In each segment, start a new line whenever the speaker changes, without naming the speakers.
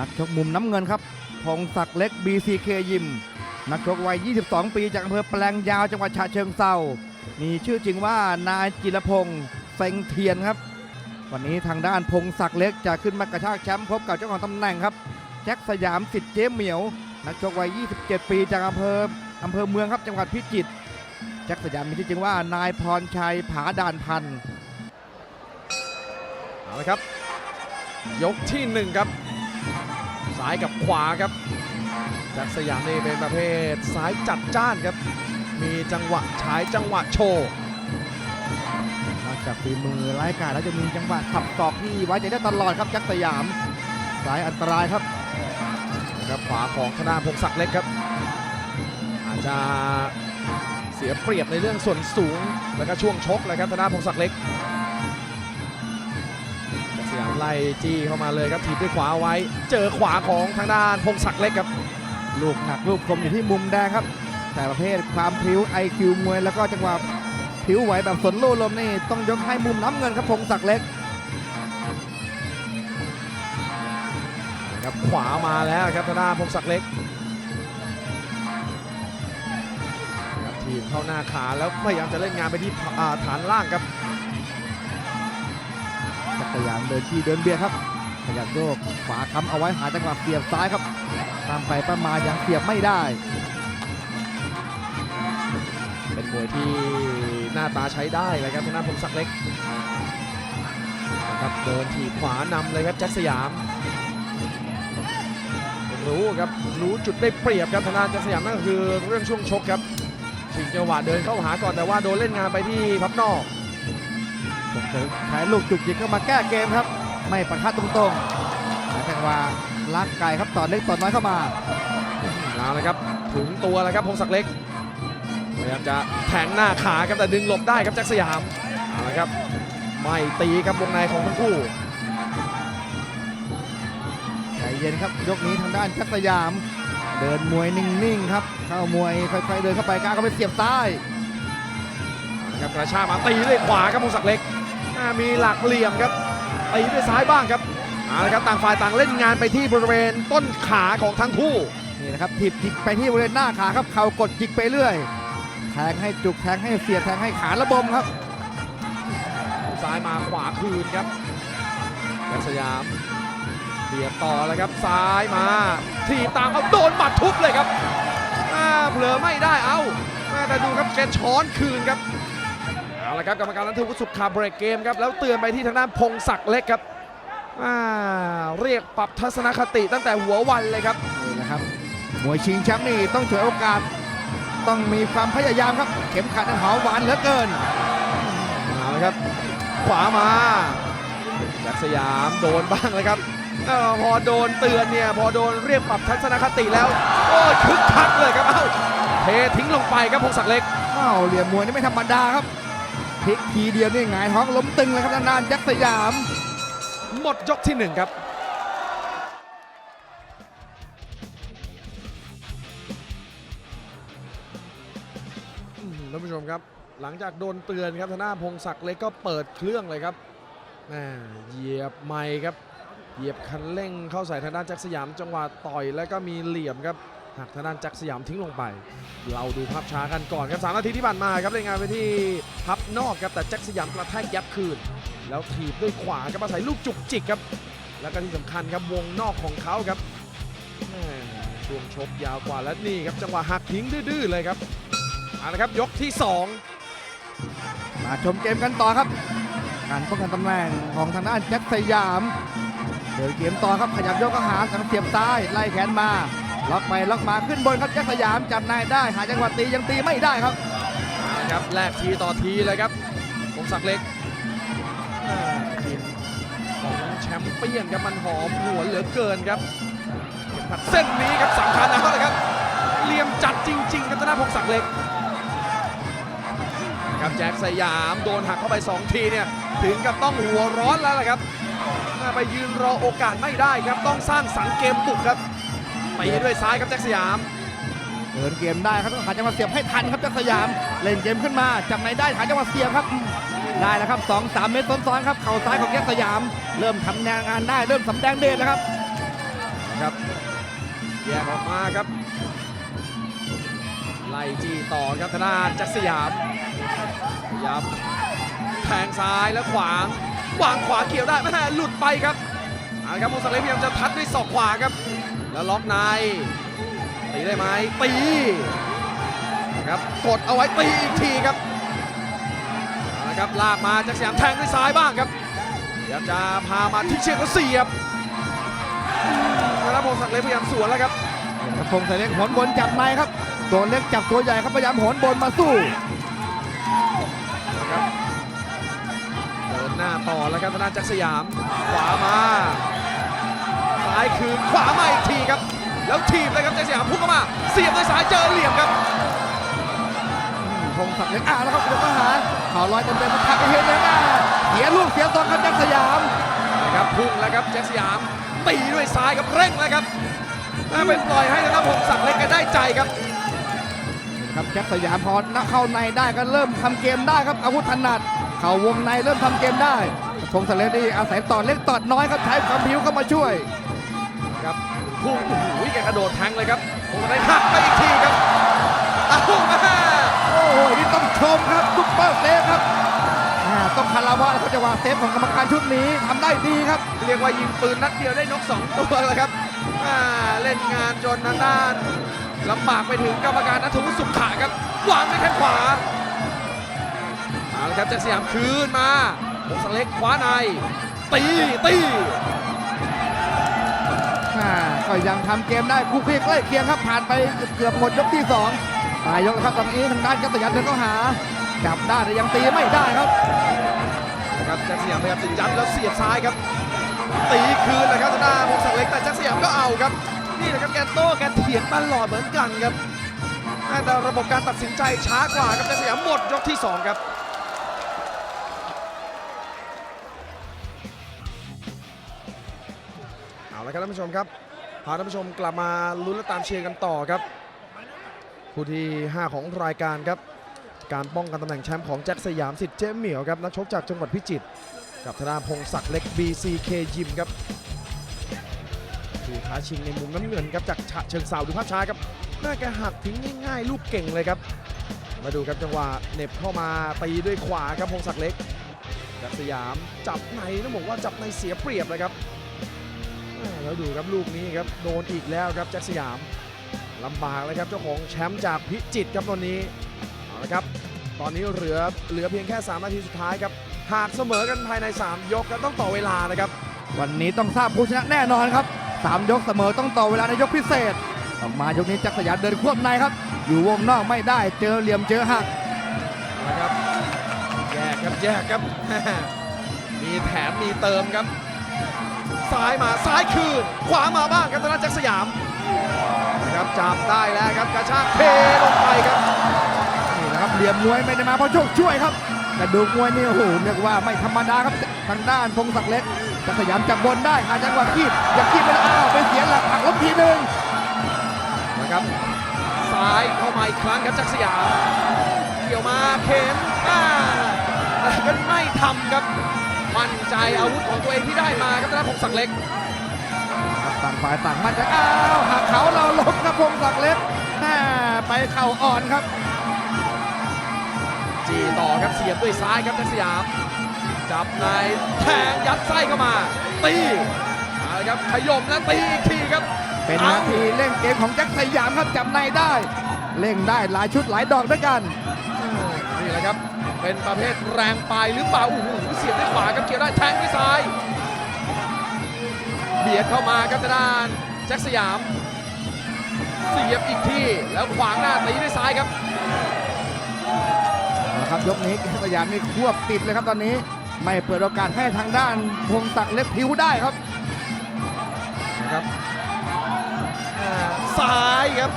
นักชกมุมน้ำเงินครับพงศักดิ์เล็ก BCK ยิม นักชกวัย 22 ปีจากอำเภอแปลงยาวจังหวัดฉะเชิงเซามีชื่อจริงว่านายจิรพงศ์เซ็งเทียนครับ วันนี้ทางด้านพงศักดิ์เล็กจะขึ้นมากระชากแชมป์พบกับเจ้าของตำแหน่งครับ แจ็คสยามสิทธิ์เจ๊เหมียว นักชกวัย 27 ปีจากอำเภออำเภอเมืองครับจังหวัดพิจิตร แจ็คสยามมีชื่อจริงว่านายพรชัยผาด่านพันธ์
เอาละครับ ยกที่หนึ่งครับ ซ้ายกับขวาครับจากสยามนี่เป็นประเภทซ้ายจัดจ้านครับ มีจังหวะฉายจังหวะโชว์
นอกจากฝีมือร้ายกาจแล้วจะมีจังหวะขับตอกที่ไว้ใจได้ตลอดครับแจ็คสยามสายอันตรายครับ
นะครับขวาของธนาพงศักดิ์เล็กครับ อาจจะเสียเปรียบในเรื่องส่วนสูงแล้วก็ช่วงชกเลยครับธนาพงศักดิ์เล็กจากสยาม ไล่จี้เข้ามาเลยครับถีบด้วยขวาเอาไว้ เจอขวาของทางด้านพงศักดิ์เล็กครับ
ลูกหนักลูกคมอยู่ที่มุมแดงครับ แต่ประเภทความพริ้ว IQ มวยแล้วก็จังหวะพริ้วไหวแบบสนลู่ลมนี่ต้องยกให้มุมน้ำเงินครับพงศักดิ์เล็ก
ครับขวามาแล้วครับธนาพงศักดิ์เล็กครับทีบเข้าหน้าขาแล้วพยายามจะเล่นงานไปที่อ่าฐานล่างครับ
จักรยานเดินที่เดินเบียดครับขยับโยกขวาค้ำเอาไว้หาจังหวะเสียบซ้ายครับตามไปประมายังเสียบไม่ได้
เป็นมวยที่หน้าตาใช้ได้เลยครับธนานพงศักดิ์เล็กนะครับเดินถีบขวานำเลยครับแจ็คสยาม รู้ครับรู้จุดได้เปรียบครับธนาแจ็คสยามนั่นก็คือเรื่องช่วงชกครับชิงจังหวะเดินเข้าหาก่อนแต่ว่าโดนเล่นงานไปที่พับนอก
ใช้ลูกจุกจิกเข้ามาแก้เกมครับ ไม่ประทัดตรงๆแต่จังหวะลักไก่ครับต่อเล็กต่อน้อยเข้ามา
เอาละครับถึงตัวแล้วครับพงศักดิ์เล็กพยายามจะแทงหน้าขาครับแต่ดึงหลบได้ครับแจ็คสยามเอาละครับไม่ตีครับวงในของทั้งคู่
ใจเย็นครับยกนี้ทางด้านจักรยาม เดินมวยนิ่งๆครับเข้ามวยค่อยๆเดินเข้าไปกล้าเข้าไปเสียบซ้าย
นะครับกระชากมาตีด้วยขวาครับพงศักดิ์เล็กอ่า มีหลักเหลี่ยมครับตีด้วยซ้ายบ้างครับเอาละครับต่างฝ่ายต่างเล่นงานไปที่บริเวณต้นขาของทั้งคู่
นี่นะครับถีบจิกไปที่บริเวณหน้าขาครับเข่ากดจิกไปเรื่อยแทงให้จุกแทงให้เสียบแทงให้ขาระบมครับ
ซ้ายมาขวาคืนครับแจ็คสยามเบียดต่อแล้วครับซ้ายมาทีบตามเอาโดนหมัดทุบเลยครับอ่าเผลอไม่ได้เอาอ่าแต่ดูครับแกช้อนคืนครับ เอาละครับกรรมการนัทวุฒิสุขาเบรกเกมครับแล้วเตือนไปที่ทางด้านพงศักดิ์เล็กครับอ่าเรียกปรับทัศนคติตั้งแต่หัววันเลยครับ
นี่นะครับมวยชิงแชมป์นี่ต้องฉวยโอกาส ต้องมีความพยายามครับ เข็มขัดนั้นหอมหวานเหลือเกิน
เอาละครับ ขวามาแจ็คสยามโดนบ้างเลยครับเออพอโดนเตือนเนี่ยพอโดนเรียกปรับทัศนคติแล้ว โอ้ยคึกคักเลยครับเอ้าเททิ้งลงไปครับพงศักดิ์เล็ก
อ้าวเหลี่ยมมวยนี่ไม่ธรรมดาครับ พลิกทีเดียวนี่หงายท้องล้มตึงเลยครับนานๆยักษ์สยาม
หมดยกที่หนึ่งครับอืมท่านผู้ชมครับ หลังจากโดนเตือนครับธนาพงศักดิ์เล็กก็เปิดเครื่องเลยครับแหม่เหยียบไม้ครับ เหยียบคันเร่งเข้าใส่ทางด้านแจ็คสยามจังหวะต่อยแล้วก็มีเหลี่ยมครับ หักทางด้านแจ็คสยามทิ้งลงไป เราดูภาพช้ากันก่อนครับสามนาทีที่ผ่านมาครับรายงานไปที่พับนอกครับแต่แจ็คสยามกระแทกยับคืน แล้วถีบด้วยขวาครับอาศัยลูกจุกจิกครับ แล้วก็ที่สำคัญครับวงนอกของเขาครับช่วงชกยาวกว่าและนี่ครับจังหวะหักทิ้งดื้อๆเลยครับเอาละครับยกที่สอง
มาชมเกมกันต่อครับ การป้องกันตำแหน่งของทางด้านแจ็คสยามเดินเกมต่อครับขยับยกก็หาสังเสียบซ้ายไล่แขนมา ล็อกไปล็อกมาขึ้นบนครับแจ็คสยามจับนายได้หาจังหวะตียังตีไม่ได้ครับ
นะครับแลกทีต่อทีเลยครับพงศักดิ์เล็กทีมของแชมเปี้ยนครับมันหอมหัวเหลือเกินครับเข็มขัดเส้นนี้ครับสำคัญเอาเลยครับเหลี่ยมจัดจริง ๆ ครับธนาพงศักดิ์เล็กครับแจ็คสยามโดนหักเข้าไป 2 ทีเนี่ยถึงกับต้องหัวร้อนแล้วล่ะครับอ่ไปยืนรอโอกาสไม่ได้ครับต้องสร้างสรรค์เกมบุกครับ ตีด้วยซ้ายครับแจ็คสยาม
เดินเกมได้ครับต้องหาจังหวะเสียบให้ทันครับแจ็คสยาม เล่นเกมขึ้นมาจับนายได้หาจังหวะเสียบครับ ได้แล้วครับสองสามเมตรซ้อนๆครับเข่าซ้ายของแจ็คสยาม เริ่มทำแนวงานได้เริ่มสำแดงเดชแล้วครับ
ครับแยกออกมาครับ ไล่จี้ต่อครับธนาแจ็คสยามพยายามแทงซ้ายแล้วขวางวางขวาเกี่ยวได้แม่หลุดไปครับเอาละครับพงศักดิ์เล็กพยายามจะทัดด้วยศอกขวาครับ แล้วล็อกในตีได้ไหมตีนะครับกดเอาไว้ตีอีกทีครับเอาละครับลากมาแจ็คสยามแทงด้วยซ้ายบ้างครับพยายามจะพามาที่เชือกแล้วเสียบอืมแล้วพงศักดิ์เล็กพยายามสวนแล้วครับ
กระพงใส่เล็กหนบนจับในครับ ตัวเล็กจับตัวใหญ่ครับพยายามโหนบนมาสู้
นะครับเดินหน้าต่อแล้วครับธนาจักรสยามขวามา ซ้ายคืนขวามาอีกทีครับ แล้วทีบเลยครับจักรสยามพุ่งเข้ามา เสียบด้วยซ้ายเจอเหลี่ยมครับ
พงศักดิ์เล็กอ่าแล้วครับเดี๋ยวมาหาเข่าลอยเต็มเต็มๆทักไปเห็นเลยนะเสียลูกเสียตอนครับแจ็คสยาม
นะครับพุ่งแล้วครับแจ็คสยามตีด้วยซ้ายครับเร่งแล้วครับน่าเป็นปล่อยให้ธนพงศักดิ์เล็กกันได้ใจครับ
ครับแจ็คสยามพอเข้าในได้ก็เริ่มทำเกมได้ครับอาวุธถนัดเข่าวงในเริ่มทำเกมได้พงศักดิ์เล็กนี่อาศัยต่อเล็กต่อน้อยครับใช้ความผิวเข้ามาช่วย
ครับพุ่งโอ้โหแกกระโดดแทงเลยครับโอ้ได้หักไปอีกทีครับอ้าวแม่
โอ้โหนี่ต้องชมครับซุปเปอร์เซฟครับอ่าต้องคาราวะแล้วครับจังหวะเซฟของกรรมการชุดนี้ทำได้ดีครับ
เรียกว่ายิงปืนนัดเดียวได้นกสองตัวแล้วครับอ่าเล่นงานจนทางด้านลำบากไปถึงกรรมการนัทวุฒิสุขะครับวางด้วยแข้งขวาเอาละครับแจ็คสยามคืนมาพงศักดิ์เล็กขวาในตีตี
อ่า ก็ยังทำเกมได้คู่ขี้ใกล้เคียงครับผ่านไปเกือบหมดยกที่สองปลายยกแล้วครับตอนนี้ทางด้านกัตยันเดินเข้าหาจับได้แต่ยังตีไม่ได้ครับ
นะครับแจ็คสยามพยายามจะยัดแล้วเสียบซ้ายครับ ตีคืนเลยครับทางด้านพงศักดิ์เล็กแต่แจ็คสยามก็เอาครับ นี่แหละครับแกโต้แกเถียงตลอดเหมือนกันครับแต่ระบบการตัดสินใจช้ากว่าครับแจ็คสยามหมดยกที่สองครับเอาละครับท่านผู้ชมครับ พาท่านผู้ชมกลับมาลุ้นและตามเชียร์กันต่อครับคู่ที่ 5 ของรายการครับ การป้องกันตำแหน่งแชมป์ของแจ็คสยามสิทธิ์เจ๊เหมียวครับนักชกจากจังหวัดพิจิตรกับธนาพงศักดิ์เล็ก BCK ยิมครับผู้ท้าชิงในมุมน้ำเงินครับจากฉะเชิงเซาดูภาพช้าครับหน้าแกหักทิ้งง่ายๆ ลูกเก่งเลยครับ มาดูครับจังหวะเหน็บเข้ามาตีด้วยขวาครับพงศักดิ์เล็กแจ็คสยามจับในต้องบอกว่าจับในเสียเปรียบเลยครับ แล้วดูครับลูกนี้ครับโดนอีกแล้วครับแจ็คสยามลำบากเลยครับเจ้าของแชมป์จากพิจิตรครับตอนนี้เอาละครับ ตอนนี้เหลือเหลือเพียงแค่ 3 นาทีสุดท้ายครับหากเสมอกันภายใน 3 ยกก็ต้องต่อเวลานะครับ
วันนี้ต้องทราบผู้ชนะแน่นอนครับสามยกเสมอต้องต่อเวลาในยกพิเศษ ออกมายกนี้จักรสยามเดินควบในครับ อยู่วงนอกไม่ได้เจอเหลี่ยมเจอหัก
เอาละครับแยกครับแยกครับ มีแถมมีเติมครับ ซ้ายมาซ้ายคืนขวามาบ้างครับธนาจักรสยามนะครับจับได้แล้วครับกระชากเทลงไปครับ
นี่นะครับเหลี่ยมมวยไม่ได้มาเพราะโชคช่วยครับกระดูกมวยนี่โอ้โหเรียกว่าไม่ธรรมดาครับทางด้านพงศักดิ์เล็กจักรสยามจับบนได้หาจังหวะคีบอยากคีบไปแล้วอ้าวไปเสียหลักหักลบทีหนึ่ง
นะครับซ้ายเข้ามาอีกครั้งครับจักรสยามเกี่ยวมาเข็นอ่าแต่ก็ไม่ทำครับ มั่นใจอาวุธของตัวเองที่ได้มาครับธนาพงศักดิ์เล็ก
ต่างฝ่ายต่างมั่นใจอ้าวหักเขาเราล้มครับพงศักดิ์เล็กแม่ไปเข่าอ่อนครับ
จีต่อครับเสียบด้วยซ้ายครับจักรสยาม จับในแทงยัดไส้เข้ามา ตีเอาละครับขย่มแล้วตีอีกทีครับ
เป็น
อา
นาทีเล่นเกมของแจ็คสยามครับจับในได้เล่งได้หลายชุดหลายดอกด้วยกัน
นี่แหละครับ เป็นประเภทแรงปลายหรือเปล่าโอ้โหเสียบด้วยขวาครับเกี่ยวได้แทงด้วยซ้าย เบียดเข้ามาครับทางด้านแจ็คสยาม เสียบอีกทีแล้วขวางหน้าตีด้วยซ้ายครับ
นะครับยกนี้แจ็คสยามนี่ควบติดเลยครับตอนนี้ ไม่เปิดโอกาสให้ทางด้านพงศักดิ์เล็กพิวได้ครับ
นะครับอ่าซ้ายครับ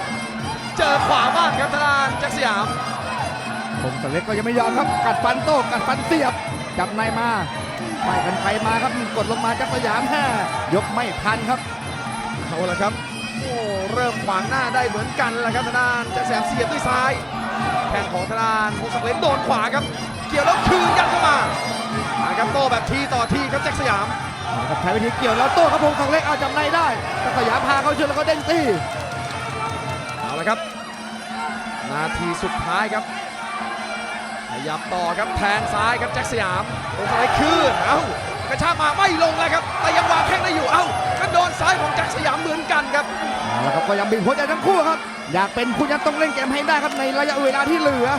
เจอขวาบ้างครับทางด้านแจ็คสยาม
พงศักดิ์เล็กก็ยังไม่ยอมครับ กัดฟันโต้กัดฟันเสียบ จับในมาไปกันไปมาครับกดลงมาแจ็คสยามแห่ยกไม่ทันครับ
เอาละครับโอ้เริ่มขวางหน้าได้เหมือนกันแล้วครับทางด้านแจ็คสยามเสียบด้วยซ้ายแข้งของทางด้านพงศักดิ์เล็กโดนขวาครับ เกี่ยวแล้วคืนยัดเข้ามามาครับโต้แบบทีต่อทีครับแจ็คสยาม
นะครับใช้วิธีเกี่ยวแล้วโต้ครับพงศักดิ์เล็กเอาจับในได้แต่สยามพาเขาเชือกแล้วก็เด้งตี
เอาละครับ นาทีสุดท้ายครับ ขยับต่อครับแทงซ้ายครับแจ็คสยามโอ้ยขึ้นเอ้ากระชากมาไม่ลงแล้วครับ แต่ยังวางแข้งได้อยู่เอ้าก็โดนซ้ายของแจ็คสยามเหมือนกันครับ
เอาละครับก็ยังบีบหัวใจทั้งคู่ครับ อยากเป็นผู้ยันต้องเล่นเกมให้ได้ครับในระยะเวลาที่เหลือ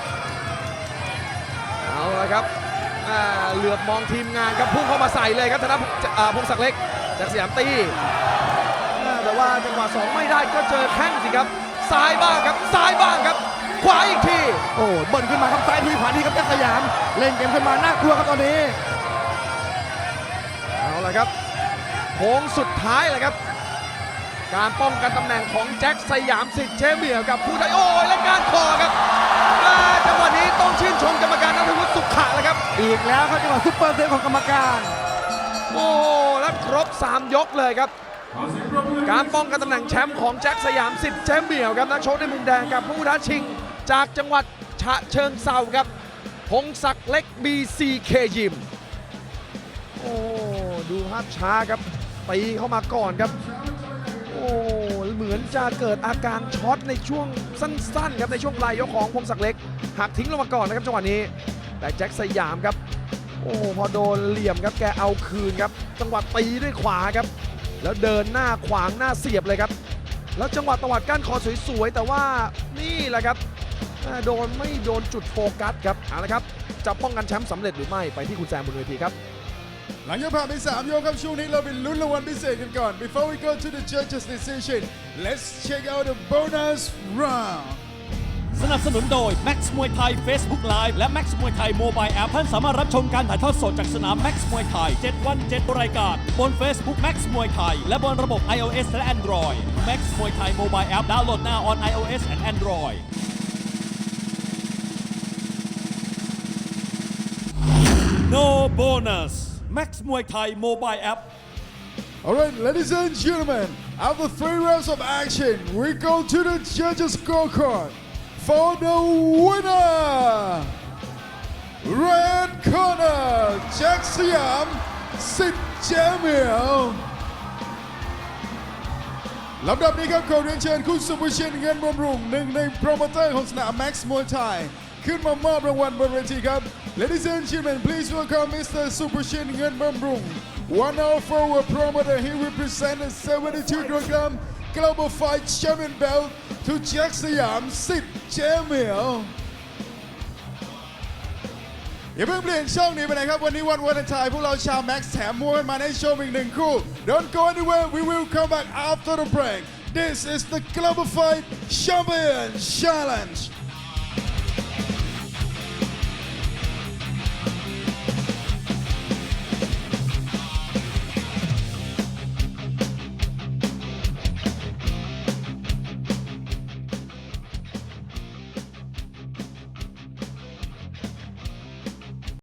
เอาละครับอ่าเหลือบมองทีมงานครับพุ่งเข้ามาใส่เลยครับธนพอ่าพงศักดิ์เล็กจากสยามตีอ่าแต่ว่าจังหวะสองไม่ได้ก็เจอแข้งสิครับซ้ายบ้างครับซ้ายบ้างครับ ขวาอีกที
โอ้เบิ้ลขึ้นมาครับซ้ายทีขวาทีครับแจ็คสยาม เล่นเกมขึ้นมาน่ากลัวครับตอนนี้
เอาละครับโค้งสุดท้ายเลยครับ การป้องกันตำแหน่งของแจ็คสยามสิทธิ์เชเมียกับผู้ไดโอ้ยและการคอครับอ่าจังหวะนี้ต้องชื่นชมกรรมการนัทวุฒิสุขะเลยครับ
อีกแล้วครับจังหวะซุปเปอร์เซฟของกรรมการ
โอ้และครบ 3 ยกเลยครับ การป้องกันตำแหน่งแชมป์ของแจ็คสยามสิทธิ์เจมเบี่ยวครับนักชกในมุมแดงกับผู้ท้าชิง จากจังหวัดฉะเชิงเซาครับพงศักดิ์เล็ก BCK ยิม โอ้ดูภาพช้าครับตีเข้ามาก่อนครับ โอ้เหมือนจะเกิดอาการช็อตในช่วงสั้นๆครับในช่วงปลายยกของพงศักดิ์เล็กหักทิ้งลงมาก่อนนะครับจังหวะนี้ แต่แจ็คสยามครับ โอ้พอโดนเหลี่ยมครับแกเอาคืนครับ จังหวะตีด้วยขวาครับ แล้วเดินหน้าขวางหน้าเสียบเลยครับ แล้วจังหวะตวัดก้านคอสวยๆแต่ว่านี่แหละครับ โดนไม่โดนจุดโฟกัสครับเอาละครับ จะป้องกันแชมป์สำเร็จหรือไม่ไปที่คุณแซมบนเวทีครับ
หลังจากผ่านไป3ยกครับช่วงนี้เราไปลุ้นรางวัลพิเศษกันก่อน Before we go to the judges decision let's check out the bonus round
สนับสนุนโดย Max มวยไทย Facebook Live และ Max มวยไทย Mobile App ท่านสามารถรับชมการถ่ายทอดสดจากสนาม Max มวยไทย 7 วัน 7 รายการ บน Facebook Max มวยไทย และบนระบบ iOS และ Android Max มวยไทย Mobile App ดาวน์โหลดหน้า on iOS and Android bonus Max มวยไทย Mobile App
Alright ladies and gentlemen after three rounds of action we go to the judges scorecard for the winner Red corner Jack Siam Sid Jamil ลำดับนี้ครับขอเรียนเชิญคุณสุภเชนเงินบำรุงหนึ่งในโปรโมเตอร์ของสนาม Max มวยไทย ขึ้นมามอบรางวัลบนเวทีครับ Ladies and gentlemen please welcome Mr. Super Shin เงินบำรุง one of our promoter he represented 72 kilogram global fight champion belt to Jack Siam Sid Jamil อย่าเพิ่งเปลี่ยนช่องหนี้ไปไหนครับ วันนี้วันวันไทยพวกเราชาวแม็กซ์แถมมวยมาให้ชมอีกหนึ่งคู่ Don't go anywhere we will come back after the break This is the Global Fight Champion Challenge